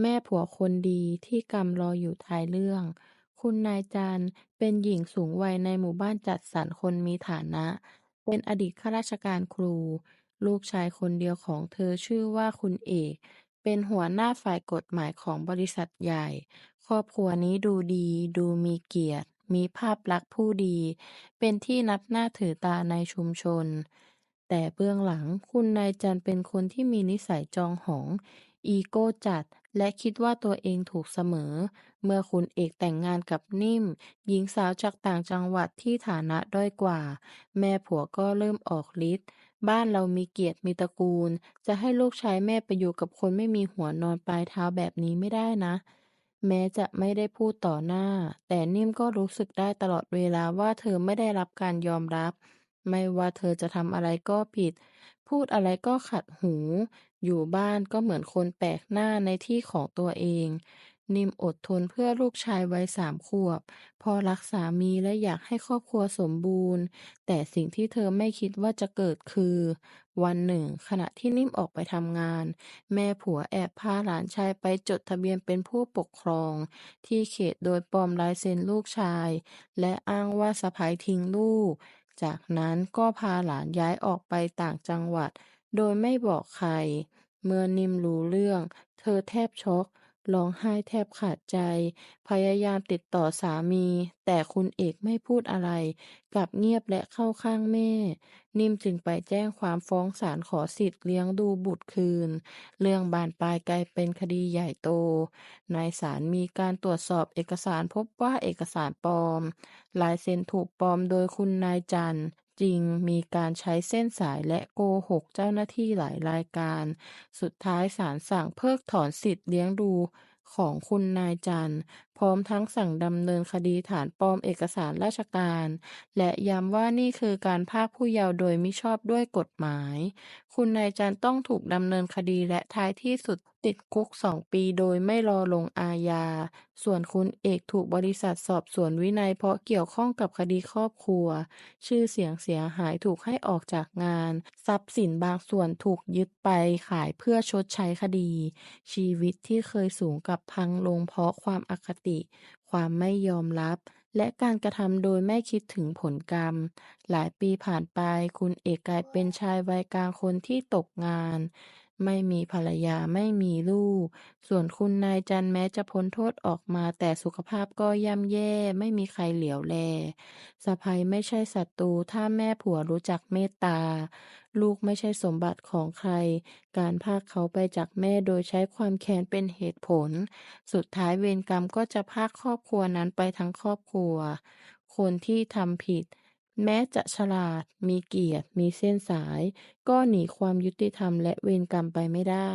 แม่ผัวคนดีที่กำรออยู่ท้ายเรื่อง คุณนายจันทร์เป็นหญิงสูงวัยในหมู่บ้านจัดสรรคนมีฐานะ เป็นอดีตข้าราชการครู ลูกชายคนเดียวของเธอชื่อว่าคุณเอก เป็นหัวหน้าฝ่ายกฎหมายของบริษัทใหญ่ ครอบครัวนี้ดูดี ดูมีเกียรติ มีภาพลักษณ์ผู้ดี เป็นที่นับหน้าถือตาในชุมชน แต่เบื้องหลังคุณนายจันทร์เป็นคนที่มีนิสัยจองหอง อีโก้จัด และคิดว่าตัวเองถูกเสมอ เมื่อคุณเอกแต่งงานกับนิ่ม หญิงสาวจากต่างจังหวัดที่ฐานะด้อยกว่า แม่ผัวก็เริ่มออกฤทธิ์บ้านเรามีเกียรติมีตระกูล จะให้ลูกชายแม่ไปอยู่กับคนไม่มีหัวนอนปลายเท้าแบบนี้ไม่ได้นะ แม้จะไม่ได้พูดต่อหน้า แต่นิ่มก็รู้สึกได้ตลอดเวลาว่าเธอไม่ได้รับการยอมรับ ไม่ว่าเธอจะทำอะไรก็ผิด พูดอะไรก็ขัดหู อยู่บ้านก็เหมือนคนแปลกหน้าในที่ของตัวเอง นิมอดทนเพื่อลูกชายวัยสามขวบ พอรักสามีและอยากให้ครอบครัวสมบูรณ์ แต่สิ่งที่เธอไม่คิดว่าจะเกิดคือ วันหนึ่ง ขณะที่นิ่มออกไปทำงาน แม่ผัวแอบพาหลานชายไปจดทะเบียนเป็นผู้ปกครอง ที่เขตโดยปลอมลายเซ็นลูกชาย และอ้างว่าสะใภ้ทิ้งลูก จากนั้นก็พาหลานย้ายออกไปต่างจังหวัด โดยไม่บอกใคร เมื่อนิ่มรู้เรื่อง เธอแทบช็อก ร้องไห้แทบขาดใจ พยายามติดต่อสามี แต่คุณเอกไม่พูดอะไร กลับเงียบและเข้าข้างแม่ นิ่มจึงไปแจ้งความฟ้องศาลขอสิทธิ์เลี้ยงดูบุตรคืน เรื่องบานปลายกลายเป็นคดีใหญ่โตในศาลมีการตรวจสอบเอกสารพบว่าเอกสารปลอม ลายเซ็นถูกปลอมโดยคุณนายจันทร์ จริงมีการใช้เส้นสายและโกหกเจ้าหน้าที่หลายรายการ สุดท้ายศาลสั่งเพิกถอนสิทธิ์เลี้ยงดูของคุณนายจันทร์ พร้อมทั้งสั่งดำเนินคดีฐานปลอมเอกสารราชการ และย้ำว่านี่คือการพากผู้เยาว์โดยมิชอบด้วยกฎหมาย คุณนายจันต้องถูกดำเนินคดีและท้ายที่สุดติดคุกสองปีโดยไม่รอลงอาญา ส่วนคุณเอกถูกบริษัทสอบสวนวินัยเพราะเกี่ยวข้องกับคดีครอบครัว ชื่อเสียงเสียหายถูกให้ออกจากงาน ทรัพย์สินบางส่วนถูกยึดไปขายเพื่อชดใช้คดี ชีวิตที่เคยสูงกับพังลงเพราะความอคติความไม่ยอมรับ และการกระทำโดยไม่คิดถึงผลกรรม หลายปีผ่านไปคุณเอกกลายเป็นชายวัยกลางคนที่ตกงาน ไม่มีภรรยาไม่มีลูก ส่วนคุณนายจันแม้จะพ้นโทษออกมาแต่สุขภาพก็ย่ำแย่ไม่มีใครเหลียวแลสะใภ้ไม่ใช่ศัตรูถ้าแม่ผัวรู้จักเมตตา ลูกไม่ใช่สมบัติของใคร การพากเขาไปจากแม่โดยใช้ความแค้นเป็นเหตุผล สุดท้ายเวรกรรมก็จะพากครอบครัวนั้นไปทั้งครอบครัว คนที่ทำผิด แม้จะฉลาด มีเกียรติ มีเส้นสาย ก็หนีความยุติธรรมและเวรกรรมไปไม่ได้